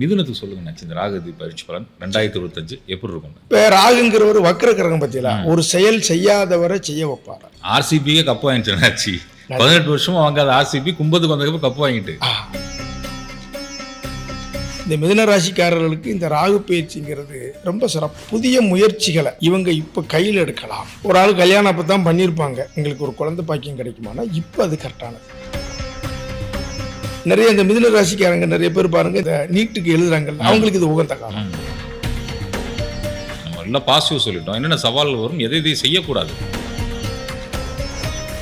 மிதுனத்துக்கு சொல்லுங்க இந்த ராகதி பயிற்சி பலன் ரெண்டாயிரத்தி இருபத்தஞ்சு எப்படி இருக்கும்? இப்போ ராகுங்கிற ஒரு வக்ர கிரகம் பத்தியில ஒரு செயல் செய்யாதவரை செய்ய வைப்பார். ஆர்சிபியே கப்பு வாங்கிட்டு ஆச்சு. பதினெட்டு வருஷமா வாங்காத ஆர்சிபி கும்பத்துக்கு வந்ததுக்கு கப்பு வாங்கிட்டு. இந்த மிதுன ராசிக்காரர்களுக்கு இந்த ராகு பயிற்சிங்கிறது ரொம்ப சிறப்பு. புதிய முயற்சிகளை இவங்க இப்போ கையில் எடுக்கலாம். ஒரு ஆள் கல்யாணம் அப்போ தான் பண்ணியிருப்பாங்க எங்களுக்கு ஒரு குழந்தை பாக்கியம் கிடைக்குமானா இப்போ அது கரெக்டானது நிறைய இந்த மிதுன ராசிக்காரங்க நிறைய பேர் பாருங்க இந்த நீட்டுக்கு எழுதுறாங்கல்ல அவங்களுக்கு இது உகந்த காலம். நம்ம எல்லாம் பாசிட்டிவ் சொல்லிட்டோம் என்னென்ன சவால்கள் வரும் எதை எதை செய்யக்கூடாது.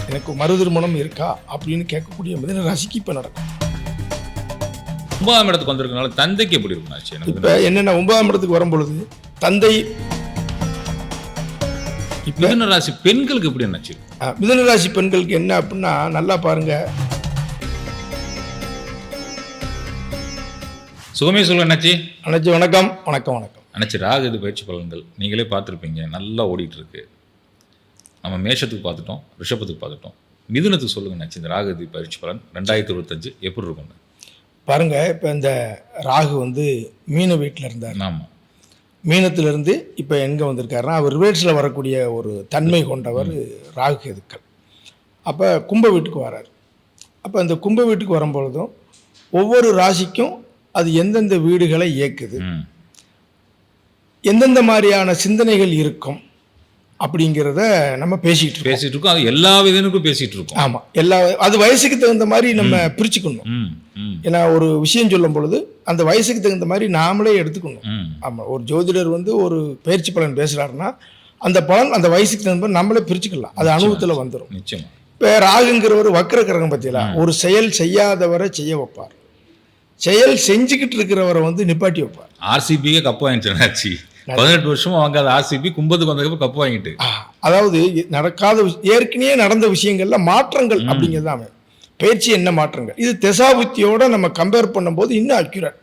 எனக்கு மறு திருமணம் இருக்கா அப்படின்னு கேட்கக்கூடிய மிதுன ராசிக்கு இப்போ நடக்கும். ஒன்பதாம் இடத்துக்கு வந்திருக்கனால தந்தைக்கு எப்படி இருக்கும் இப்போ என்னென்ன ஒன்பதாம் இடத்துக்கு வரும்பொழுது தந்தை மிதுன ராசி பெண்களுக்கு எப்படி என்னாச்சு மிதுன ராசி பெண்களுக்கு என்ன அப்படின்னா நல்லா பாருங்க சுகமே சொல்லுங்க என்னாச்சு அனைத்து வணக்கம். வணக்கம் வணக்கம். அணைச்சி ராகு இது பயிற்சி பலன்கள். நீங்களே பார்த்துருப்பீங்க நல்லா ஓடிட்டு இருக்கு நம்ம மேஷத்துக்கு பார்த்துட்டோம் ரிஷபத்துக்கு பார்த்துட்டோம். மிதுனத்துக்கு சொல்லுங்க நச்சு இந்த ராகு பயிற்சி பலன். ரெண்டாயிரத்தி இருபத்தஞ்சு எப்படி இருக்கும்னு பாருங்க இப்போ இந்த ராகு வந்து மீன வீட்டில் இருந்தார். ஆமாம் மீனத்திலிருந்து இப்போ எங்கே வந்திருக்காருன்னா அவர் ரிவேர்ஸில் வரக்கூடிய ஒரு தன்மை கொண்டவர் ராகு கேதுக்கள். அப்போ கும்ப வீட்டுக்கு வரார். அப்போ அந்த கும்ப வீட்டுக்கு வரும்பொழுதும் ஒவ்வொரு ராசிக்கும் அது எந்தெந்த வீடுகளை இயக்குது. எந்தெந்த மாதிரியான சிந்தனைகள் இருக்கும் அப்படிங்கிறத நம்ம இருக்கோம். பேசிட்டு இருக்கோம். அது எல்லா விதனுக்கும் பேசிட்டு இருக்கோம். ஆமாம் எல்லா அது வயசுக்கு தகுந்த மாதிரி நம்ம பிரிச்சுக்கணும். ஏன்னா ஒரு விஷயம் சொல்லும் பொழுது அந்த வயசுக்கு தகுந்த மாதிரி நாமளே எடுத்துக்கணும். ம். ஆமாம் ஒரு ஜோதிடர் வந்து ஒரு பயிற்சி பலன் பேசுகிறாருன்னா அந்த பலன் அந்த வயசுக்கு தகுந்த மாதிரி நம்மளே பிரிச்சுக்கலாம். அது அனுபவத்தில் வந்துடும் நிச்சயமா இப்போ ராகுங்கிற ஒரு வக்ர கிரகம் பற்றியலாம் ஒரு செயல் செய்யாதவரை செய்ய வைப்பார். செயல் செஞ்சுக்கிட்டு இருக்கிறவரை வந்து நிப்பாட்டி வைப்பார். ஆர்சிபியே கப்பு வாங்கிட்டு ஆச்சு பதினெட்டு வருஷமா வாங்காத ஆர்சிபி கும்பத்துக்கு வந்ததுக்கு கப்பு வாங்கிட்டு. அதாவது நடக்காத ஏற்கனவே நடந்த விஷயங்கள்ல மாற்றங்கள் அப்படிங்கிறது தான். பயிற்சி என்ன மாற்றங்கள்? இது திசாபுத்தியோட நம்ம கம்பேர் பண்ணும்போது இன்னும் அக்யூரேட்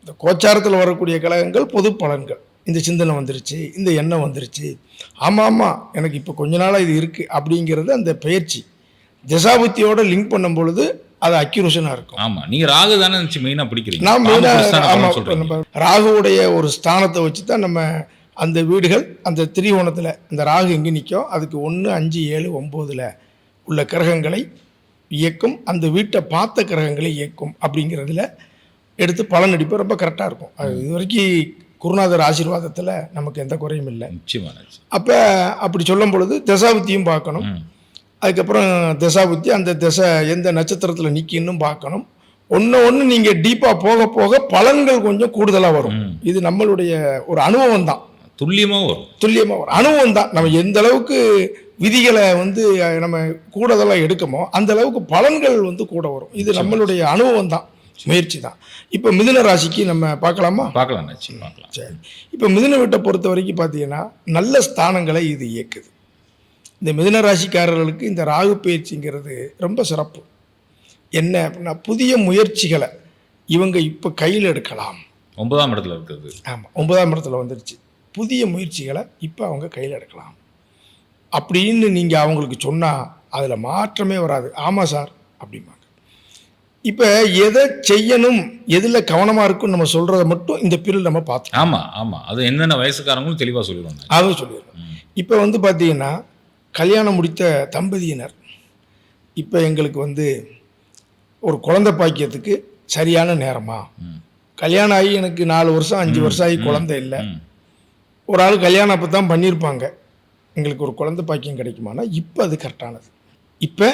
இந்த கோச்சாரத்தில் வரக்கூடிய கழகங்கள் பொது பலன்கள். இந்த சிந்தனை வந்துருச்சு இந்த எண்ணம் வந்துருச்சு. ஆமாம் ஆமாம் எனக்கு இப்போ கொஞ்ச நாளாக இது இருக்குது அப்படிங்கிறது அந்த பயிற்சி. திசாபுத்தியோட லிங்க் பண்ணும் பொழுது அது அக்யூரேஷனாக இருக்கும். ஆமா நீங்க ராகு தானே நினைச்சு மெயினா பிடிக்கிறீங்க. நான் மெயினாக ஆமாம் ராகுவுடைய ஒரு ஸ்தானத்தை வச்சு தான் நம்ம அந்த வீடுகள் அந்த திரிகோணத்தில் இந்த ராகு எங்கே நிற்கும் அதுக்கு ஒன்று அஞ்சு ஏழு ஒம்போதில் உள்ள கிரகங்களை இயக்கும் அந்த வீட்டை பார்த்த கிரகங்களை இயக்கும் அப்படிங்கிறதுல எடுத்து பலன் அடிப்பது ரொம்ப கரெக்டாக இருக்கும். அது இது வரைக்கும் குருநாதர் ஆசீர்வாதத்தில் நமக்கு எந்த குறையும் இல்லை. நிச்சயமா நிச்சயம். அப்போ அப்படி சொல்லும் பொழுது தசாபுத்தியும் பார்க்கணும். அதுக்கப்புறம் தசாபுத்தி அந்த திசை எந்த நட்சத்திரத்தில் நிற்கின்னு பார்க்கணும். ஒன்று ஒன்று நீங்கள் டீப்பாக போக போக பலன்கள் கொஞ்சம் கூடுதலாக வரும். இது நம்மளுடைய ஒரு அனுபவம் தான். துல்லியமா வரும். துல்லியமாக வரும். அனுபவம் தான். நம்ம எந்த அளவுக்கு விதிகளை வந்து நம்ம கூடுதலாக எடுக்கமோ அந்த அளவுக்கு பலன்கள் வந்து கூட வரும். இது நம்மளுடைய அனுபவம் தான். முயற்சி தான். இப்போ மிதுன ராசிக்கு நம்ம பார்க்கலாமா? பார்க்கலாம் சரி. இப்போ மிதுன வீட்டை பொறுத்த வரைக்கும் பார்த்தீங்கன்னா நல்ல ஸ்தானங்களை இது இயக்குது. இந்த மிதுன ராசிக்காரர்களுக்கு இந்த ராகு பயிற்சிங்கிறது ரொம்ப சிறப்பு. என்ன அப்படின்னா புதிய முயற்சிகளை இவங்க இப்போ கையில் எடுக்கலாம். ஒன்பதாம் இடத்துல இருக்குது ஆமாம் ஒன்பதாம் இடத்துல வந்துருச்சு. புதிய முயற்சிகளை இப்போ அவங்க கையில் எடுக்கலாம். அப்படின்னு நீங்கள் அவங்களுக்கு சொன்னால் அதில் மாற்றமே வராது. ஆமாம் சார் அப்படிம்பாங்க. இப்போ எதை செய்யணும் எதில் கவனமாக இருக்குன்னு நம்ம சொல்கிறத மட்டும் இந்த பீரியட் நம்ம பார்த்தோம் ஆமா ஆமா. அது என்னென்ன வயசுக்காரங்களும் தெளிவா சொல்லிடுவாங்க. அதுவும் சொல்லிடுறேன் இப்போ வந்து பார்த்தீங்கன்னா கல்யாணம் முடித்த தம்பதியினர். இப்போ எங்களுக்கு வந்து ஒரு குழந்தை பாக்கியத்துக்கு சரியான நேரமா. கல்யாணம் ஆகி எனக்கு நாலு வருஷம் அஞ்சு வருஷம் ஆகி குழந்தை இல்லை. ஒரு ஆள் கல்யாணம் அப்போ தான் பண்ணியிருப்பாங்க எங்களுக்கு ஒரு குழந்தை பாக்கியம் கிடைக்குமானா? இப்போ அது கரெக்டானது இப்போ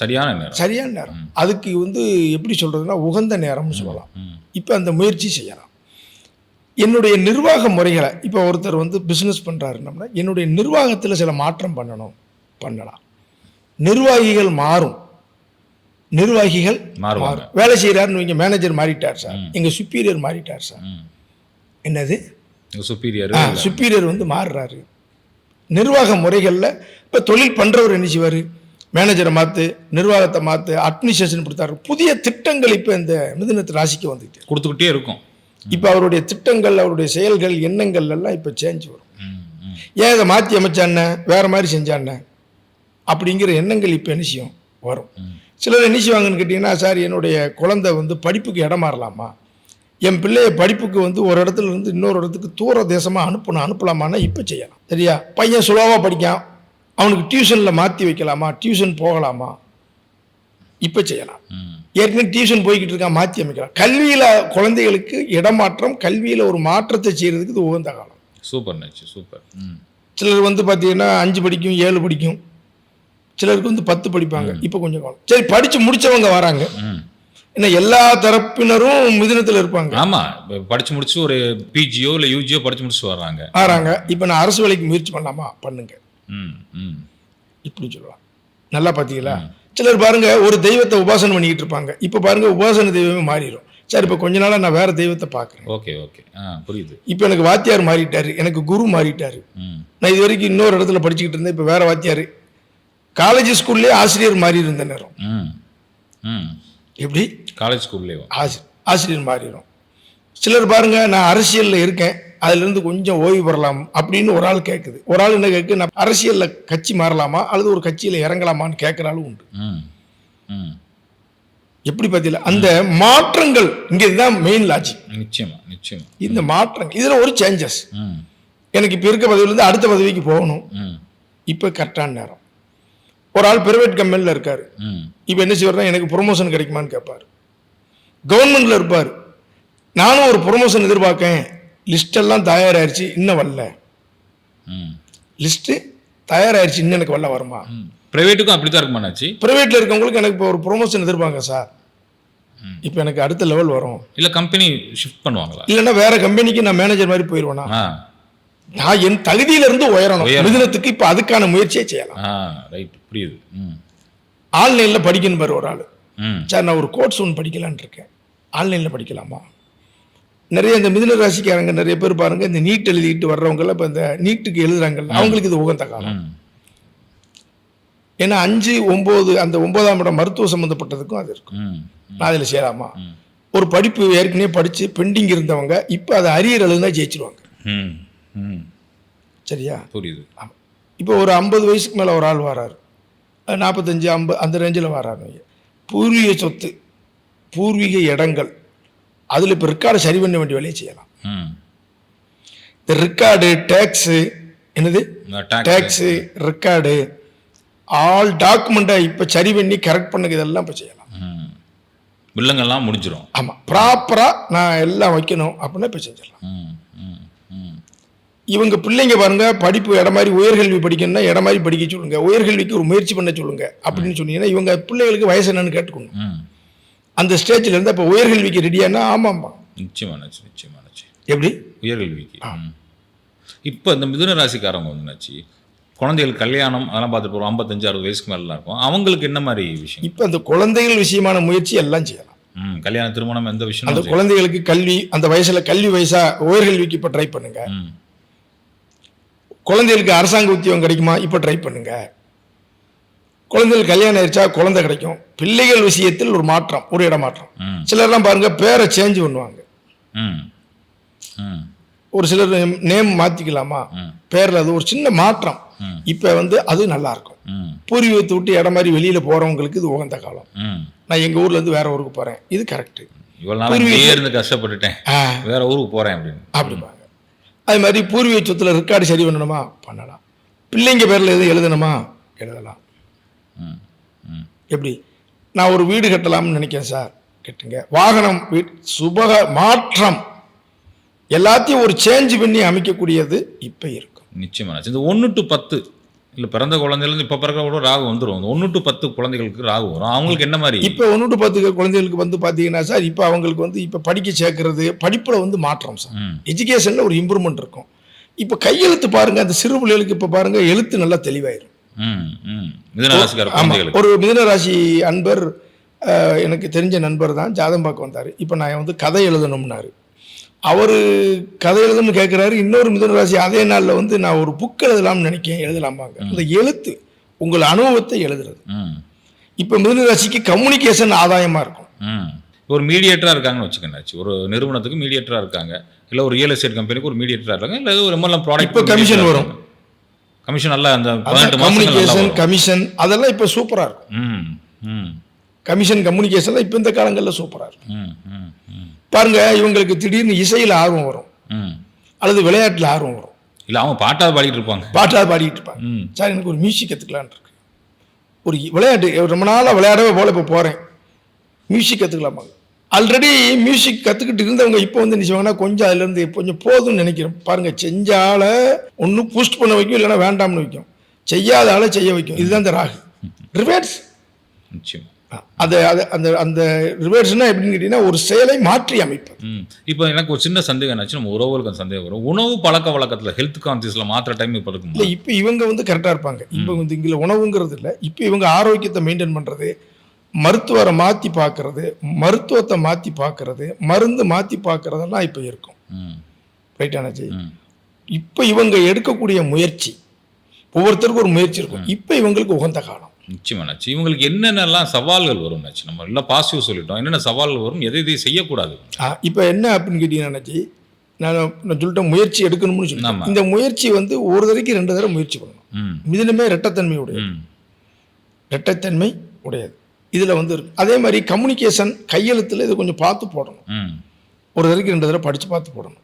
சரியான நேரம். சரியான நேரம். அதுக்கு வந்து எப்படி சொல்கிறதுனா உகந்த நேரம்னு சொல்லலாம். இப்போ அந்த முயற்சி செய்யலாம். என்னுடைய நிர்வாக முறைகளை இப்போ ஒருத்தர் வந்து பிஸ்னஸ் பண்ணுறாருன்னம்னா என்னுடைய நிர்வாகத்தில் சில மாற்றம் பண்ணணும் பண்ணலாம். நிர்வாகிகள் மாறும். நிர்வாகிகள் மாறும். வேலை செய்கிறாருன்னு வைங்க மேனேஜர் மாறிட்டார் சார். எங்கள் சுப்பீரியர் மாறிட்டார் சார். என்னது? சுப்பீரியர் சுப்பீரியர் வந்து மாறுறாரு. நிர்வாக முறைகளில் இப்போ தொழில் பண்ணுறவர் என்ன செய்வார்? மேனேஜரை மாற்று நிர்வாகத்தை மாற்று அட்மினிஸ்ட்ரேஷன் கொடுத்தாரு. புதிய திட்டங்கள் இப்போ இந்த மிதுனத்து ராசிக்கு வந்துட்டு கொடுத்துக்கிட்டே இருக்கும். இப்போ அவருடைய திட்டங்கள் அவருடைய செயல்கள் எண்ணங்கள் எல்லாம் இப்போ சேஞ்ச் வரும். ஏன் இதை மாற்றி அமைச்சானே? வேற மாதிரி செஞ்சானே? அப்படிங்கிற எண்ணங்கள் இப்போ என்ன செய்யும்? வரும். சிலர் என்ன செய்வாங்கன்னு கேட்டிங்கன்னா சார் என்னுடைய குழந்தை வந்து படிப்புக்கு இடம் மாறலாமா? என் பிள்ளைய படிப்புக்கு வந்து ஒரு இடத்துல இருந்து இன்னொரு இடத்துக்கு தூர தேசமாக அனுப்பணும் அனுப்பலாமான்னா இப்போ செய்யலாம். சரியா? பையன் சுலோவாக படிக்கான். அவனுக்கு டியூஷனில் மாற்றி வைக்கலாமா? டியூஷன் போகலாமா? இப்போ செய்யலாம். ஏற்கனவே டியூஷன் போய்கிட்டு இருக்கான் மாற்றி அமைக்கலாம் கல்வியில் குழந்தைகளுக்கு இடமாற்றம் கல்வியில் ஒரு மாற்றத்தை செய்கிறதுக்கு இது உகந்த காலம். சூப்பர் நச்சு சூப்பர். சிலர் வந்து பார்த்தீங்கன்னா அஞ்சு படிக்கும் ஏழு படிக்கும். சிலருக்கு வந்து பத்து படிப்பாங்க இப்போ கொஞ்சம் காலம். சரி படித்து முடிச்சவங்க வராங்க. ஏன்னா எல்லா தரப்பினரும் மிதுனத்தில் இருப்பாங்க. ஆமா இப்ப படிச்சு முடிச்சு ஒரு பிஜியோ இல்ல யூஜியோ படிச்சு முடிச்சு வர்றாங்க. வராங்க. இப்போ நான் அரசு வேலைக்கு முயற்சி பண்ணலாமா? பண்ணுங்க. ம் ம். இப்படி சொல்லலாம். நல்லா பார்த்தீங்களா சிலர் பாருங்க ஒரு தெய்வத்தை உபாசனை பண்ணிக்கிட்டு இருப்பாங்க. இப்போ பாருங்க உபாசன தெய்வமே மாறிடும் சரி இப்போ கொஞ்ச நாளாக நான் வேற தெய்வத்தை பார்க்குறேன் ஓகே ஓகே. புரியுது. இப்போ எனக்கு வாத்தியார் மாறிட்டாரு. எனக்கு குரு மாறிட்டாரு. நான் இது வரைக்கும் இன்னொரு இடத்துல படிச்சுக்கிட்டு இருந்தேன். இப்போ வேற வாத்தியார். காலேஜ் ஸ்கூல்லேயே ஆசிரியர் மாறி இருந்த நேரம். ம் ம். எப்படி? காலேஜ் ஸ்கூல்லேயே ஆசி ஆசிரியர் மாறிடும் சிலர் பாருங்க நான் அரசியலில் இருக்கேன். அதுலேருந்து கொஞ்சம் ஓய்வு பெறலாம் அப்படின்னு ஒரு ஆள் கேட்குது ஒரு ஆள் என்ன கேட்கு நான் அரசியலில் கட்சி மாறலாமா? அல்லது ஒரு கட்சியில் இறங்கலாமான்னு கேட்குற ஆளும் உண்டு எப்படி பார்த்தீங்களா அந்த மாற்றங்கள் இங்கே இதுதான் மெயின் லாஜிக் நிச்சயமா நிச்சயமா. இந்த மாற்றங்கள் இதில் ஒரு சேஞ்சஸ் எனக்கு இப்போ இருக்க பதவியிலேருந்து அடுத்த பதவிக்கு போகணும். இப்போ கரெக்டான நேரம். ஒரு ஆள் பிரைவேட் கம்பெனியில் இருக்கார். இப்போ என்ன செய்வார்னா எனக்கு ப்ரொமோஷன் கிடைக்குமான்னு கேட்பார் கவர்மெண்ட்டில் இருப்பார். நானும் ஒரு ப்ரொமோஷன் எதிர்பார்க்கேன். லிஸ்டெல்லாம் தயாராகிடுச்சு இன்னும் வரல. ம். லிஸ்ட்டு தயாராகிடுச்சு இன்னும் எனக்கு வரல வருமா? ப்ரைவேட்டுக்கும் அப்படி தான் இருக்குமாண்ணாச்சி ப்ரைவேட்டில் இருக்கவங்களுக்கு எனக்கு இப்போ ஒரு ப்ரொமோஷன் எதிர்பார்க்க சார். இப்போ எனக்கு அடுத்த லெவல் வரும். இல்லை கம்பெனி ஷிஃப்ட் பண்ணுவாங்களா? இல்லைன்னா வேற கம்பெனிக்கு நான் மேனேஜர் மாதிரி போயிடுவேனா? நான் என் தகுதியிலிருந்து உயரணும். மிதுனத்துக்கு இப்போ அதுக்கான முயற்சியை செய்யலாம். ரைட் புரியுது. ம். ஆன்லைனில் படிக்கணும் பாரு ஒரு ஆள். சார் நான் ஒரு கோர்ஸ் ஒன்று படிக்கலான்னு இருக்கேன். ஆன்லைனில் படிக்கலாமா? நிறைய இந்த மிதுன ராசிக்காரங்க நிறைய பேர் பாருங்க இந்த நீட் எழுதிட்டு வர்றவங்கெல்லாம் இப்போ இந்த நீட்டுக்கு எழுதுறாங்கல்ல அவங்களுக்கு இது உகந்த காலம். ஏன்னா அஞ்சு ஒம்பது அந்த ஒன்பதாம் இடம் மருத்துவ சம்மந்தப்பட்டதுக்கும் அது இருக்கும். நான் அதில் சேராமா. ஒரு படிப்பு ஏற்கனவே படித்து பெண்டிங் இருந்தவங்க இப்போ அதை அரியர் எழுதுனா ஜெயிச்சிருவாங்க. சரியா? புரியுது. இப்போ ஒரு ஐம்பது வயசுக்கு மேலே ஒரு ஆள் வராரு. நாற்பத்தஞ்சு ஐம்பது அந்த ரேஞ்சில் வராரு. பூர்வீக சொத்து பூர்வீக இடங்கள். அதில் இப்போ ரெக்கார்டு சரி பண்ண வேண்டிய வேலையை செய்யலாம். இந்த ரெக்கார்டு டேக்ஸு என்னது? டாக்ஸ் ரெக்கார்டு ஆல் டாக்குமெண்ட்டை இப்போ சரி பண்ணி கரெக்ட் பண்ணுங்க இதெல்லாம் இப்போ செய்யலாம். ம். பில்லுங்கெல்லாம் முடிஞ்சிடும் ஆமாம் ப்ராப்பராக நான் எல்லாம் வைக்கணும் அப்படின்னா இப்போ செஞ்சிடலாம். இவங்க பிள்ளைங்க பாருங்க படிப்பு இடம் மாதிரி உயர்கல்வி படிக்கணும்னா இடம் மாதிரி படிக்க சொல்லுங்க. உயர்கல்விக்கு ஒரு முயற்சி பண்ண சொல்லுங்க அப்படின்னு சொன்னீங்கன்னா இவங்க பிள்ளைகளுக்கு வயசு என்னன்னு கேட்டுக்கணும் அந்த ஸ்டேஜில் இருந்து அப்போ உயர்கல்விக்கு ரெடியானா ஆமாம்மா. நிச்சயமானாச்சு நிச்சயமானாச்சு எப்படி? உயர்கல்விக்கு. இப்போ இந்த மிதுன ராசிக்காரங்க வந்துனாச்சு குழந்தைகள் கல்யாணம் அதெல்லாம் பார்த்துட்டு போகிறோம் ஐம்பத்தஞ்சு அறுபது வயசுக்கு மேலாம் இருக்கும். அவங்களுக்கு என்ன மாதிரி விஷயம் இப்போ அந்த குழந்தைகள் விஷயமான முயற்சி எல்லாம் செய்யலாம். ம் கல்யாண திருமணம் எந்த விஷயம் அந்த குழந்தைகளுக்கு கல்வி அந்த வயசுல கல்வி வயசா உயர்கல்விக்கு இப்போ ட்ரை பண்ணுங்க. ம். குழந்தைகளுக்கு அரசாங்க உத்தியோகம் கிடைக்குமா? இப்போ ட்ரை பண்ணுங்க. குழந்தைகள் கல்யாணம் ஆயிடுச்சா குழந்தை கிடைக்கும். பிள்ளைகள் விஷயத்தில் ஒரு மாற்றம் ஒரு இடமாற்றம். சிலர்லாம் பாருங்க பேரை சேஞ்ச் பண்ணுவாங்க. ஒரு சிலர் நேம் மாற்றிக்கலாமா ம். பேரில் அது ஒரு சின்ன மாற்றம். இப்போ வந்து அது நல்லா இருக்கும் பூர்வீகத்தை விட்டு இடம் மாதிரி வெளியில் போகிறவங்களுக்கு இது உகந்த காலம். நான் எங்கள் ஊர்லேருந்து வேற ஊருக்கு போகிறேன் இது கரெக்டு இவ்வளோ நாள் இருந்து கஷ்டப்பட்டுட்டேன். வேற ஊருக்கு போகிறேன் அப்படின்னு. அப்படிம்பாங்க. அது மாதிரி பூர்வீக சொத்துல ரெக்கார்டு சரி பண்ணணுமா? பண்ணலாம். பிள்ளைங்க பேரில் எதுவும் எழுதணுமா? எழுதலாம். எப்படி? நான் ஒரு வீடு கட்டலாம்னு நினைக்கிறேன் சார். கட்டுங்க. வாகனம் வீட் சுபக மாற்றம். எல்லாத்தையும் ஒரு சேஞ்ச் பண்ணி அமைக்கக்கூடியது இப்போ இருக்கும். நிச்சயமானாச்சு இந்த ஒன்று டு பத்து இல்லை பிறந்த குழந்தைலேருந்து இப்போ பிறக்க கூட ராகு வந்துடும் ஒன்று டு பத்து குழந்தைகளுக்கு ராகு வரும். அவங்களுக்கு என்ன மாதிரி? இப்போ ஒன்று டு பத்து குழந்தைகளுக்கு வந்து பார்த்தீங்கன்னா சார் இப்போ அவங்களுக்கு வந்து இப்போ படிக்க சேர்க்கறது படிப்பில் வந்து மாற்றம் சார். எஜுகேஷனில் ஒரு இம்ப்ரூவ்மெண்ட் இருக்கும். இப்போ கையெழுத்து பாருங்க அந்த சிறு பிள்ளைகளுக்கு இப்போ பாருங்க எழுத்து நல்லா தெளிவாயிரும். ம் ம். மிதுன ஒரு மிதுனராசி அன்பர் எனக்கு தெரிஞ்ச நண்பர் தான் ஜாதம் பார்க்க வந்தார். இப்போ நான் வந்து கதை எழுதணும்னாரு. அவர் கதை எழுதணும்னு கேட்குறாரு இன்னொரு மிதுனராசி அதே நாளில் வந்து நான் ஒரு புக் எழுதலாம்னு நினைக்கிறேன். எழுதலாமாங்க. அந்த எழுத்து உங்கள் அனுபவத்தை எழுதுறது. இப்போ மிதுனராசிக்கு கம்யூனிகேஷன் ஆதாயமாக இருக்கும். ஒரு மீடியேட்டராக இருக்காங்கன்னு வச்சுக்கோங்கண்ணாச்சு ஒரு நிறுவனத்துக்கு மீடியேட்டராக இருக்காங்க. இல்லை ஒரு ரியல் எஸ்டேட் கம்பெனிக்கு ஒரு மீடியேட்டராக இருக்காங்க. இல்லை ஒரு எம்எல்எம் ப்ராடக்ட் இப்போ commission வரும். கமிஷன் நல்லா அந்த கம்யூனிகேஷன் கமிஷன் அதெல்லாம் இப்போ சூப்பராக இருக்கும். ம் ம். கமிஷன் கம்யூனிகேஷன்லாம் இப்போ இந்த காலங்களில் சூப்பராக இருக்கும் ம் ம் ம். பாருங்க இவங்களுக்கு திடீர்னு இசையில் ஆர்வம் வரும். ம். அல்லது விளையாட்டில் ஆர்வம் வரும். இல்லை அவங்க பாட்டாவது பாடிட்டு இருப்பாங்க. பாட்டாக பாடிட்டு இருப்பாங்க. சார் எனக்கு ஒரு மியூசிக் கற்றுக்கலான் இருக்கு. ஒரு விளையாட்டு ரொம்ப நாளாக விளையாடவே போல இப்போ போகிறேன் மியூசிக் கற்றுக்கலாமா ஆல்ரெடி மியூசிக் கற்றுக்கிட்டு இருந்தவங்க இப்போ வந்து செய்வாங்கன்னா கொஞ்சம் அதுலேருந்து கொஞ்சம் போதும்னு நினைக்கிறேன் பாருங்கள் செஞ்சால ஒன்று பூஸ்ட் பண்ண வைக்கும் இல்லைன்னா வேண்டாம்னு வைக்கும். செய்யாத ஆளை செய்ய வைக்கும். இதுதான் இந்த ராகு. ரிவேர்ஸ் நிச்சயம். அது அது அந்த அந்த ரிவேர்ஸ்னா எப்படின்னு கேட்டிங்கன்னா ஒரு செயலை மாற்றி அமைப்பது. ம். இப்போ எனக்கு ஒரு சின்ன சந்தேகம் என்னாச்சு நம்ம உறவுகளுக்கு சந்தேகம் வரும். உணவு பழக்க வழக்கத்தில் ஹெல்த் கான்சியஸில் மாத்திர டைம் இப்போ இல்லை இருக்குமா இப்போ இவங்க வந்து கரெக்டாக இருப்பாங்க. இப்போ வந்து இங்கே உணவுங்கிறது இல்லை. இப்போ இவங்க ஆரோக்கியத்தை மெயின்டைன் பண்ணுறது மருத்துவரை மாற்றி பார்க்கறது மருத்துவத்தை மாற்றி பார்க்கறது மருந்து மாற்றி பார்க்கறதெல்லாம் இப்போ இருக்கும். ம். ரைட்டானாச்சு இப்போ இவங்க எடுக்கக்கூடிய முயற்சி ஒவ்வொருத்தருக்கும் ஒரு முயற்சி இருக்கும். இப்போ இவங்களுக்கு உகந்த காலம். நிச்சயமாச்சு இவங்களுக்கு என்னென்னலாம் சவால்கள் வரும் நம்ம எல்லாம் பாசிட்டிவ் சொல்லிட்டோம். என்னென்ன சவால்கள் வரும் எதை எதை செய்யக்கூடாது. இப்போ என்ன அப்படின்னு கேட்டீங்கன்னாச்சு நான் நான் சொல்லிட்டேன் முயற்சி எடுக்கணும்னு. சொல்லிட்டேன். இந்த முயற்சி வந்து ஒரு தடவைக்கு ரெண்டு தடவை முயற்சி பண்ணணும். மிதனமே ரெட்டத்தன்மை உடையது ரெட்டைத்தன்மை உடையது. இதில் வந்து இருக்கு. அதே மாதிரி கம்யூனிகேஷன் கையெழுத்தில் இதை கொஞ்சம் பார்த்து போடணும். ஒரு தடவைக்கு ரெண்டு தடவை படித்து பார்த்து போடணும்.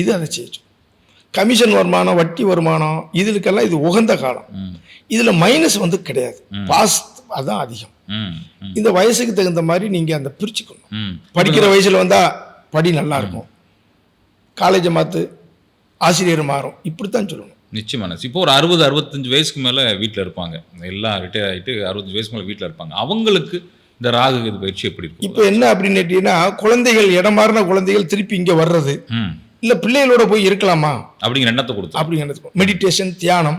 இது அதை செய்யும். கமிஷன் வருமானம் வட்டி வருமானம் இதுக்கெல்லாம் இது உகந்த காலம். இதில் மைனஸ் வந்து கிடையாது. பாஸ் அதான் அதிகம். இந்த வயசுக்கு தகுந்த மாதிரி நீங்கள் அந்த பிரிச்சுக்கணும். படிக்கிற வயசில் வந்தால் படி நல்லா இருக்கும். காலேஜை மாற்று ஆசிரியர் மாறும். இப்படித்தான் சொல்லணும். நிச்சயமான இப்போ ஒரு அறுபது அறுபத்தஞ்சு வயசுக்கு மேலே வீட்டில் இருப்பாங்க. எல்லாம் ரிட்டையர் ஆகிட்டு அறுபத்தஞ்சு வயசுக்கு மேலே வீட்டில் இருப்பாங்க. அவங்களுக்கு இந்த ராகு இது பயிற்சி எப்படி இருக்கும்? இப்போ என்ன அப்படின்னு கேட்டீங்கன்னா குழந்தைகள் இடம் மாறின குழந்தைகள் திருப்பி இங்கே வர்றது. இல்லை பிள்ளைகளோட போய் இருக்கலாமா? அப்படிங்கிற எண்ணத்தை கொடுத்து. அப்படிங்கிறது மெடிடேஷன் தியானம்.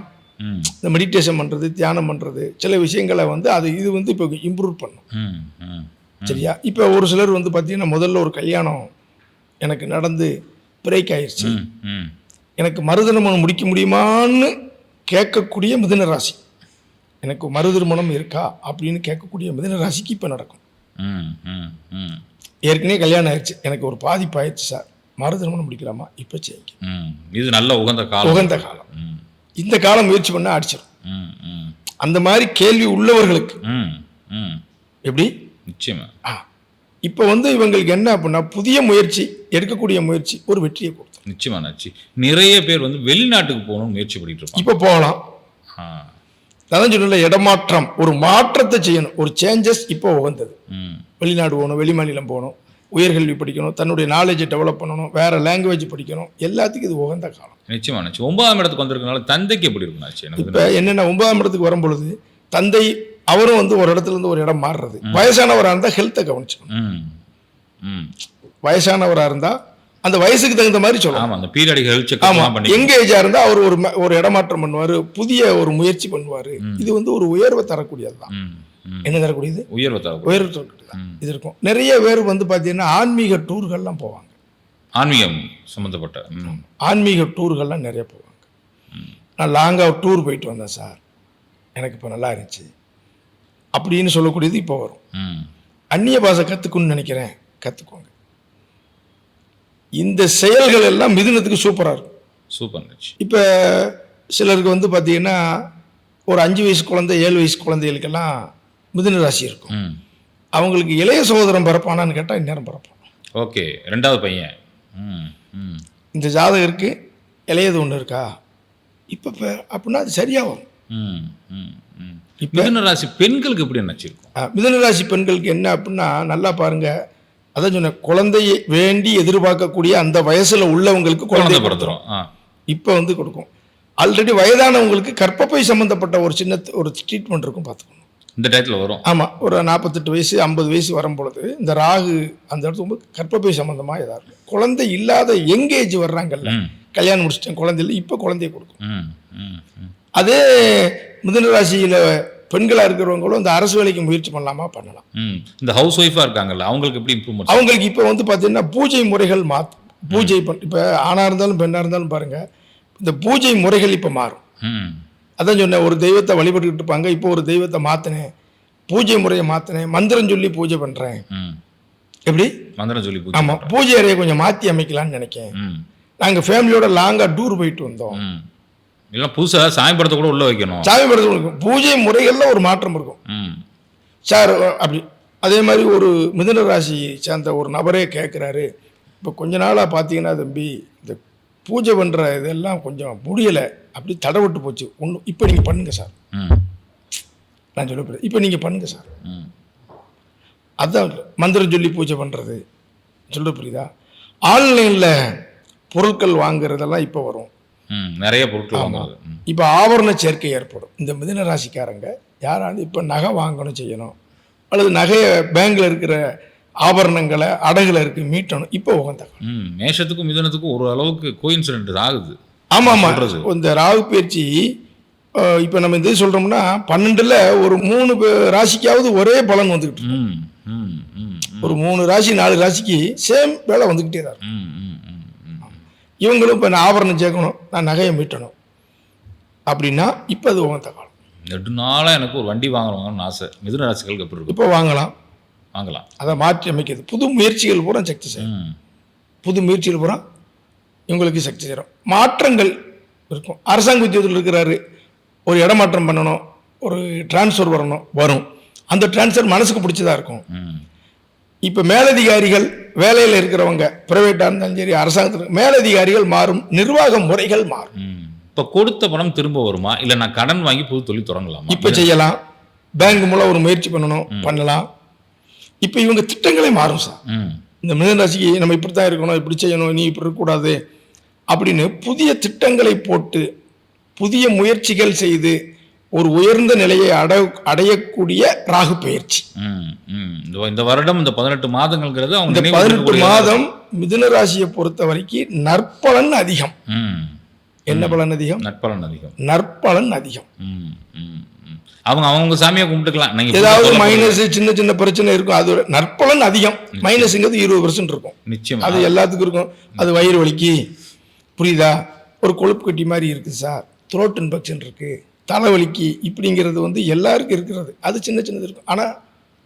இந்த மெடிடேஷன் பண்ணுறது தியானம் பண்ணுறது சில விஷயங்களை வந்து அது இது வந்து இப்போ இம்ப்ரூவ் பண்ணும். சரியா? இப்போ ஒரு சிலர் வந்து பார்த்தீங்கன்னா முதல்ல ஒரு கல்யாணம் எனக்கு நடந்து பிரேக் ஆயிடுச்சு எனக்கு மறுதிருமணம் முடிக்க முடியுமான்னு கேட்கக்கூடிய மிதுன ராசி எனக்கு மறுதிருமணம் இருக்கா அப்படின்னு கேட்கக்கூடிய மிதுன ராசிக்கு இப்போ நடக்கும். ம் ம் ம். ஏற்கனவே கல்யாணம் ஆயிடுச்சு. எனக்கு ஒரு பாதிப்பு ஆயிடுச்சு சார். மறுதிருமணம் முடிக்கலாமா? இப்போ செய்யுங்க ம் இது நல்ல உகந்த காலம். உகந்த காலம். இந்த காலம் முயற்சி பண்ணால் அடிச்சிடும் அந்த மாதிரி கேள்வி உள்ளவர்களுக்கு ம் ம். எப்படி? நிச்சயமா. ஆ. இப்போ வந்து இவங்களுக்கு என்ன அப்படின்னா புதிய முயற்சி எடுக்கக்கூடிய முயற்சி ஒரு வெற்றியை கொடுத்தோம் நிச்சயமா நச்சு. நிறைய பேர் வந்து வெளிநாட்டுக்கு போகணும்னு முயற்சி பண்ணிட்டு இருப்பாங்க. இப்போ போகலாம். அதான் சொல்லல இடமாற்றம். ஒரு மாற்றத்தை செய்யணும். ஒரு சேஞ்சஸ் இப்போ உகந்தது வெளிநாடு போகணும் வெளிமாநிலம் போகணும். உயர்கல்வி படிக்கணும் தன்னுடைய நாலேஜை டெவலப் பண்ணணும் வேற லாங்குவேஜ் படிக்கணும். எல்லாத்துக்கும் இது உகந்த காலம். நிச்சயமா நச்சு. ஒன்பதாம் இடத்துக்கு வந்திருக்கனால தந்தைக்கு எப்படி இருக்கும் இப்போ என்னென்ன ஒன்பதாம் இடத்துக்கு வரும் பொழுது தந்தை அவரும் வந்து ஒரு இடத்துல இருந்து ஒரு இடம் மாறுறது. வயசானவராக இருந்தால் ஹெல்த்தை கவனிச்சுக்கணும். ம். ம். வயசானவராக இருந்தால் அந்த வயசுக்கு தகுந்த மாதிரி சொல்லணும். ஆமா அந்த பீரியடிக் ஹெல்த் ஆமா செக்அப்லாம் பண்ணி எங்க ஏஜா இருந்தா அவர் ஒரு ஒரு இடமாற்றம் பண்ணுவாரு புதிய ஒரு முயற்சி பண்ணுவாரு. இது வந்து ஒரு உயர்வை தரக்கூடியது தான். என்ன தரக்கூடியது? உயர்வு தர உயர்வு தரக்கூடியது. இது இருக்கும். நிறைய பேர் வந்து பார்த்தீங்கன்னா ஆன்மீக டூர்கள்லாம் போவாங்க. ஆன்மீகம் சம்மந்தப்பட்ட ஆன்மீக டூர்கள்லாம் நிறைய போவாங்க. நான் லாங்காக டூர் போயிட்டு வந்தேன் சார். எனக்கு இப்போ நல்லா இருந்துச்சு. அப்படின்னு சொல்லக்கூடியது இப்போ வரும். ம். அந்நிய பாஷை கற்றுக்கணும்னு நினைக்கிறேன். கற்றுக்கோங்க இந்த செயல்கள் எல்லாம் மிதுனத்துக்கு சூப்பராக இருக்கும். சூப்பர் இப்போ சிலருக்கு வந்து பார்த்தீங்கன்னா ஒரு அஞ்சு வயசு குழந்தை ஏழு வயசு குழந்தைகளுக்கெல்லாம் மிதுன ராசி இருக்கும். அவங்களுக்கு இளைய சகோதரம் பிறப்பானான்னு கேட்டால் இந்நேரம் பிறப்பான். ஓகே ரெண்டாவது பையன். இந்த ஜாதகருக்கு இளையது ஒன்று இருக்கா? இப்போ அப்படின்னா அது சரியாக வரும் ம் ம் ம். மிதுன ராசி பெண்களுக்கு எப்படி நச்சிருக்கும் ஆ, மிதுன ராசி பெண்களுக்கு என்ன அப்படின்னா நல்லா பாருங்க. அதான் சொன்னேன் குழந்தையை வேண்டி எதிர்பார்க்கக்கூடிய அந்த வயசில் உள்ளவங்களுக்கு குழந்தை ஆ. இப்போ வந்து கொடுக்கும். ஆல்ரெடி வயதானவங்களுக்கு கர்ப்பப்பை சம்மந்தப்பட்ட ஒரு சின்ன ஒரு ட்ரீட்மெண்ட் இருக்கும் பார்த்துக்கணும். இந்த டயத்தில் வரும். ஆமாம் ஒரு நாற்பத்தெட்டு வயசு ஐம்பது வயசு வரும் பொழுது இந்த ராகு அந்த இடத்துக்கு போது கர்ப்பப்பை சம்மந்தமாக எதாவது இருக்கும். குழந்தை இல்லாத யங் ஏஜ் வர்றாங்கல்ல. கல்யாணம் முடிச்சிட்டேன் குழந்தை இல்லை இப்போ குழந்தைய கொடுக்கும். அதே மிதுன ராசியில் பெண்களாக இருக்கிறவங்களும் இந்த அரசு வேலைக்கு முயற்சி பண்ணலாமா? பண்ணலாம். இந்த ஹவுஸ் ஒய்ஃபாக இருக்காங்கல்ல அவங்களுக்கு எப்படி இம்ப்ரூவ்மெண்ட் அவங்களுக்கு இப்போ வந்து பார்த்தீங்கன்னா பூஜை முறைகள் மாற்றும் பூஜை பண் இப்போ ஆணாக இருந்தாலும் பெண்ணாக இருந்தாலும் பாருங்கள் இந்த பூஜை முறைகள் இப்போ மாறும். ம். அதான் சொன்னேன் ஒரு தெய்வத்தை வழிபட்டுக்கிட்டு இருப்பாங்க இப்போ ஒரு தெய்வத்தை மாற்றினேன் பூஜை முறையை மாற்றினேன் மந்திரம் சொல்லி பூஜை பண்ணுறேன் எப்படி? மந்திரம் சொல்லி ஆமாம் பூஜை அறையை கொஞ்சம் மாற்றி அமைக்கலாம்னு நினைக்கேன். நாங்கள் ஃபேமிலியோட லாங்காக டூர் போயிட்டு வந்தோம். இல்லை புதுசாக சாமி படத்தை கூட உள்ள வைக்கணும். சாமி படத்தில் இருக்கும் பூஜை முறைகளில் ஒரு மாற்றம் இருக்கும். சார் அப்படி. அதே மாதிரி ஒரு மிதுன ராசியை சேர்ந்த ஒரு நபரே கேட்குறாரு இப்போ கொஞ்ச நாளாக பார்த்தீங்கன்னா தம்பி இந்த பூஜை பண்ணுற இதெல்லாம் கொஞ்சம் முடியலை. அப்படி தடவிட்டு போச்சு. ஒன்று இப்போ நீங்கள் பண்ணுங்கள் சார். நான் சொல்ல போகிறேன் இப்போ நீங்கள் பண்ணுங்கள் சார். ம். அதான் மந்திரம் சொல்லி பூஜை பண்ணுறது சொல்ல புரியுதா? ஆன்லைனில் பொருட்கள் வாங்குறதெல்லாம் இப்போ வரும். நிறைய பொருட்கள் வாங்குறது இப்போ ஆபரண சேர்க்கை ஏற்படும். இந்த மிதுன ராசிக்காரங்க யாராவது இப்போ நகை வாங்கணும் செய்யணும் அல்லது நகையை பேங்க்கில் இருக்கிற ஆபரணங்களை அடகுல இருக்கு மீட்டணும் இப்போ உகந்த ம் மேஷத்துக்கும் மிதுனத்துக்கும் ஒரு அளவுக்கு கோயின்சிடென்ட் ஆகுது. ஆமாம் ஆமாம். இந்த ராகு பயிற்சி இப்போ நம்ம இது சொல்கிறோம்னா பன்னெண்டில் ஒரு மூணு ராசிக்காவது ஒரே பலன் வந்துக்கிட்டு ஒரு மூணு ராசி நாலு ராசிக்கு சேம் வேலை வந்துக்கிட்டே தான் இருக்கும். ம் ம் ம் ம் இவங்களும் இப்போ நான் ஆபரணம் சேர்க்கணும் நான் நகையை மீட்டணும். அப்படின்னா இப்போ அது உகந்த காலம் நெடு நாளாக எனக்கு ஒரு வண்டி வாங்கணும்னு ஆசை. மிதுன ராசிகளுக்கு எப்படி இருக்கும்? இப்போ வாங்கலாம். வாங்கலாம். அதை மாற்றி அமைக்கிறது. புது முயற்சிகள் பூரா சக்தி செய்யும் புது முயற்சிகள் பூரா இவங்களுக்கு சக்தி செய்கிறோம் மாற்றங்கள் இருக்கும். அரசாங்க உத்தியோகத்தில் இருக்கிறாரு. ஒரு இடமாற்றம் பண்ணணும். ஒரு டிரான்ஸ்ஃபர் வரணும். வரும். அந்த டிரான்ஸ்ஃபர் மனசுக்கு பிடிச்சதா இருக்கும். இப்போ மேலதிகாரிகள் வேலையில் இருக்கிறவங்க ப்ரைவேட்டாக இருந்தாலும் சரி அரசாங்கத்தில் மேலதிகாரிகள் மாறும் நிர்வாக முறைகள் மாறும். இப்போ கொடுத்த பணம் திரும்ப வருமா? இல்லை நான் கடன் வாங்கி புது தொழில் தொடங்கலாமா? இப்போ செய்யலாம். பேங்க் மூலம் ஒரு முயற்சி பண்ணணும் பண்ணலாம். இப்போ இவங்க திட்டங்களே மாறும் சார். இந்த மிதனராசிக்கு நம்ம இப்படி தான் இருக்கணும் இப்படி செய்யணும் நீ இப்படி இருக்கக்கூடாது அப்படின்னு புதிய திட்டங்களை போட்டு புதிய முயற்சிகள் செய்து ஒரு உயர்ந்த நிலையை அட அடையக்கூடிய ராகு பயிற்சி. இந்த வருடம் இந்த பதினெட்டு மாதங்கள்ங்கிறது அவங்க இந்த பதினெட்டு மாதம் மிதுன ராசியை பொறுத்த வரைக்கும் நற்பலன் அதிகம். ம் என்ன பலன் அதிகம்? நட்பலன் அதிகம். நற்பலன் அதிகம். அவங்க அவங்க சாமியை கும்பிட்டுக்கலாம். நீங்க ஏதாவது மைனஸ் சின்ன சின்ன பிரச்சனை இருக்கும். அது நற்பலன் அதிகம். மைனஸ்ங்கிறது இருபது பர்சன்ட் இருக்கும். நிச்சயம். அது எல்லாத்துக்கும் இருக்கும். அது வயிறு வலிக்கு. புரியுதா? ஒரு கொழுப்பு கட்டி மாதிரி இருக்குது சார். த்ரோட் இன்ஃபெக்ஷன் இருக்குது தலைவலிக்கு இப்படிங்கிறது வந்து எல்லாருக்கும் இருக்கிறது. அது சின்ன சின்னது இருக்கும். ஆனால்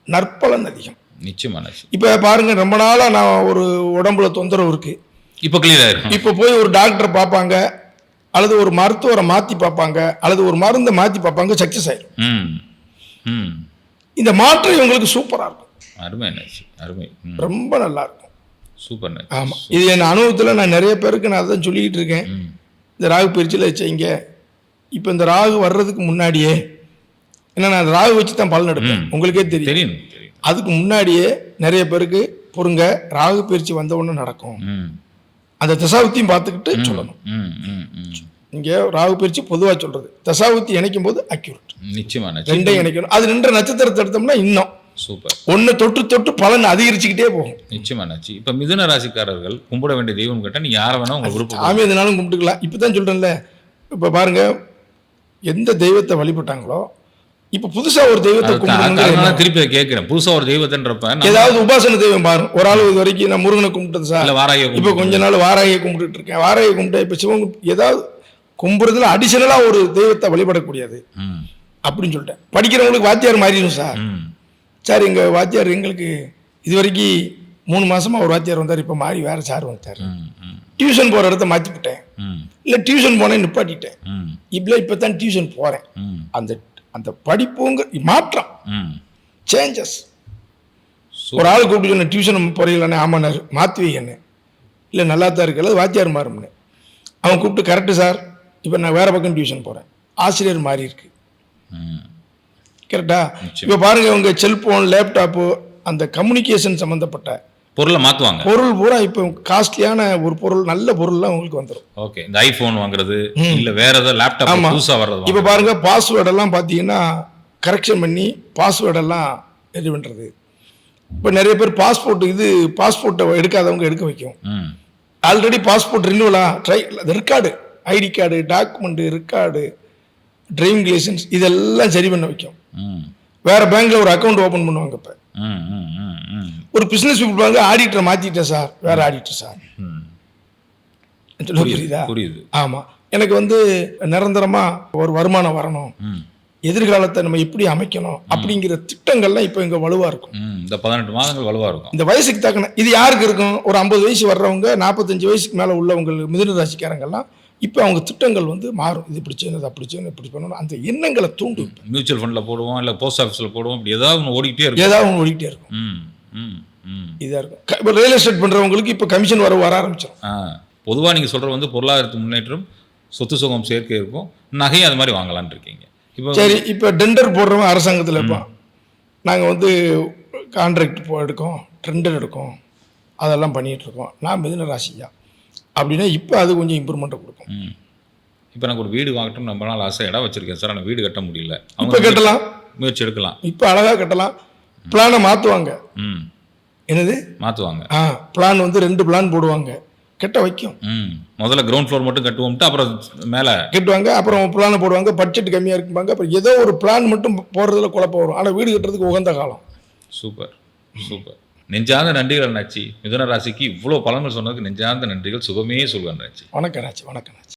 நற்பலன் அதிகம். நிச்சயமா நிச்சயம் இப்போ பாருங்க ரொம்ப நாளாக நான் ஒரு உடம்புல தொந்தரவு இருக்குது இப்போ கிளியர் இப்போ போய் ஒரு டாக்டரை பார்ப்பாங்க அல்லது ஒரு மருத்துவரை மாற்றி பார்ப்பாங்க அல்லது ஒரு மருந்தை மாற்றி பார்ப்பாங்க சக்ஸஸ் ஆயிடும் ம். ம். இந்த மாற்றம் இவங்களுக்கு சூப்பராக இருக்கும். அருமை அருமை. ரொம்ப நல்லா இருக்கும். சூப்பர் ஆமாம் இது என் அனுபவத்தில் நான் நிறைய பேருக்கு நான் அதான் சொல்லிக்கிட்டு இருக்கேன். இந்த ராகு பயிற்சியில் செய்யுங்க இப்போ இந்த ராகு வர்றதுக்கு முன்னாடியே ஏன்னா நான் அந்த ராகு வச்சு தான் பலன் எடுப்பேன். உங்களுக்கே தெரியும். அதுக்கு முன்னாடியே நிறைய பேருக்கு பொறுங்க ராகு பயிற்சி வந்த உடனே நடக்கும். அந்த தசாபுத்தியும் பார்த்துக்கிட்டு சொல்லணும். இங்கே ராகு பயிற்சி பொதுவாக சொல்கிறது தசாபுத்தி இணைக்கும் போது அக்யூரேட் நிச்சயமா நச்சு ரெண்டையும் இணைக்கணும். அது நின்ற நட்சத்திரத்தை எடுத்தோம்னா இன்னும். சூப்பர். ஒன்று தொட்டு தொட்டு பலன் அதிகரிச்சுக்கிட்டே போகும். நிச்சயமா நச்சு இப்போ மிதுன ராசிக்காரர்கள் கும்பிட வேண்டிய தெய்வம் கேட்டால் நீங்க யாரை வேணா உங்க விருப்பம் சாமி எதுனாலும் கும்பிட்டுக்கலாம். இப்போ தான் சொல்கிறேன்ல இப்போ பாருங்க எந்த தெய்வத்தை வழிபட்டாங்களோ இப்போ புதுசாக ஒரு தெய்வத்தை எண்ணம். திருப்பி கேட்கிறேன். புதுசா ஒரு தெய்வத்தன்றப்ப ஏதாவது உபாசன தெய்வம் பாருங்க ஒரு ஆள் இது வரைக்கும் நான் முருகனை கும்பிட்டது சார். வாராய இப்போ கொஞ்ச நாள் வாராகியை கும்பிட்டுட்டு இருக்கேன். வாராகியை கும்பிட்டேன் இப்போ சிவன் ஏதாவது கும்பிடுறதுல அடிஷனலாக ஒரு தெய்வத்தை வழிபடக்கூடியது. அப்படின்னு சொல்லிட்டேன். படிக்கிறவங்களுக்கு வாத்தியார் மாறிடும் சார். சார் எங்கள் வாத்தியார் எங்களுக்கு இது வரைக்கும் மூணு மாசமா ஒரு வாத்தியார் வந்தார். இப்போ மாறி வேற சார் வந்துட்டார். டியூஷன் போகிற இடத்த மாற்றி விட்டேன் இல்லை டியூஷன் போனேன் நிப்பாட்டிட்டேன். ம். இப்போ தான் டியூஷன் போகிறேன் அந்த அந்த படிப்புங்க மாற்றம். சேஞ்சஸ் ஒரு ஆள் கூப்பிட்டு சொன்ன டியூஷன் போறீங்களாண்ணே ஆமாண்ணாரு மாற்றி வைங்கண்ணே இல்லை நல்லா தான் இருக்கு அல்லது வாத்தியார் மாறும்னு. அவன் கூப்பிட்டு கரெக்டு சார் இப்போ நான் வேற பக்கம் டியூஷன் போகிறேன் ஆசிரியர் மாறி இருக்கு. கரெக்டா. இப்போ பாருங்க உங்க செல்போன் லேப்டாப்பு அந்த கம்யூனிகேஷன் சம்பந்தப்பட்ட பொருளை மாத்துவாங்க. பொருள் பூரா இப்போ காஸ்ட்லியான ஒரு பொருள் நல்ல பொருள்லாம் உங்களுக்கு வந்துடும் ஓகே இந்த ஐபோன் வாங்குறது இல்ல வேற ஏதாவது லேப்டாப் ஆமா. புதுசா வர்றது இப்போ பாருங்க பாஸ்வேர்டு எல்லாம் பார்த்தீங்கன்னா கரெக்ஷன் பண்ணி பாஸ்வேர்டு எல்லாம் இது பண்ணுறது இப்போ நிறைய பேர் பாஸ்போர்ட் இது பாஸ்போர்ட்டை எடுக்காதவங்க எடுக்க வைக்கும். ஆல்ரெடி பாஸ்போர்ட் ரினியூவலா try record ID card document record driving licence இதெல்லாம் சரி பண்ண வைக்கும். வேற பேங்க்ல ஒரு அக்கௌண்ட் ஓப்பன் பண்ணுவாங்க இப்போ. ஒரு பிசினஸ் பீப்புள் ஆடிட்டரை மாத்திட்டேன் சார் வேற ஆடிட்டர் சார் புரியுதா புரியுது? ஆமா. எனக்கு வந்து நிரந்தரமா ஒரு வருமானம் வரணும். எதிர்காலத்தை நம்ம எப்படி அமைக்கணும் அப்படிங்கிற திட்டங்கள்லாம் இப்போ இங்க வலுவா இருக்கும். இந்த பதினெட்டு மாதங்கள் வலுவா இருக்கும். இந்த வயசுக்கு தக்கன இது யாருக்கு இருக்கும்? ஒரு ஐம்பது வயசு வர்றவங்க நாற்பத்தஞ்சு வயசுக்கு மேலே உள்ளவங்க மிதுன ராசிக்காரங்கெல்லாம் இப்போ அவங்க திட்டங்கள் வந்து மாறும். இது இப்படி செய்யணும் அப்படி செய்யணும் இப்படி பண்ணணும். அந்த எண்ணங்களை தூண்டும். மியூச்சுவல் ஃபண்டில் போடுவோம் இல்லை போஸ்ட் ஆஃபீஸில் போடுவோம் இப்படி ஏதாவது ஒன்று ஓடிக்கிட்டே இருக்கும். ஏதாவது ஒன்று ஓடிக்கிட்டே இருக்கும். இதாக இருக்கும். இப்போ ரியல் எஸ்டேட் பண்ணுறவங்களுக்கு இப்போ கமிஷன் வர வர ஆரம்பிச்சிடும் பொதுவாக நீங்கள் சொல்கிறது வந்து பொருளாதாரத்து முன்னேற்றம் சொத்து சுகம் சேர்க்கை இருக்கும் நகையும் அது மாதிரி வாங்கலாம்னு இருக்கீங்க. இப்போ சரி இப்போ டெண்டர் போடுறவன் அரசாங்கத்தில் இருப்பான். நாங்கள் வந்து கான்ட்ராக்ட் போ எடுக்கோம் டெண்டர் எடுக்கோம் அதெல்லாம் பண்ணிகிட்டு இருக்கோம். நான் மிதுன ராசியா அப்படின்னா இப்போ அது கொஞ்சம் இம்ப்ரூவ்மெண்ட்டை கொடுக்கும். இப்போ எனக்கு ஒரு வீடு வாங்கட்டும் ரொம்ப நாள் ஆசை. இடம் வச்சிருக்கேன் சார் ஆனால் வீடு கட்ட முடியல. இப்போ கட்டலாம். முயற்சி எடுக்கலாம். இப்போ அழகாக கட்டலாம். பிளானை மாற்றுவாங்க ம். என்னது? மாற்றுவாங்க ஆ பிளான் வந்து ரெண்டு பிளான் போடுவாங்க. கட்ட வைக்கும். ம். முதல்ல கிரவுண்ட் ஃப்ளோர் மட்டும் கட்டுவோம்ட்டு அப்புறம் மேலே. கட்டுவாங்க அப்புறம் பிளானை போடுவாங்க பட்ஜெட் கம்மியாக இருக்கும்பாங்க அப்புறம் ஏதோ ஒரு பிளான் மட்டும் போடுறதுல குழப்பம் வரும். ஆனால் வீடு கட்டுறதுக்கு உகந்த காலம். சூப்பர். சூப்பர். நெஞ்சார்ந்த நன்றிகள் அண்ணாச்சி. மிதுன ராசிக்கு இவ்வளோ பலன்கள் சொன்னதுக்கு நெஞ்சார்ந்த நன்றிகள் சுகமே சொல்வேன் அண்ணாச்சி. வணக்கம் ராஜி வணக்கம் ராஜி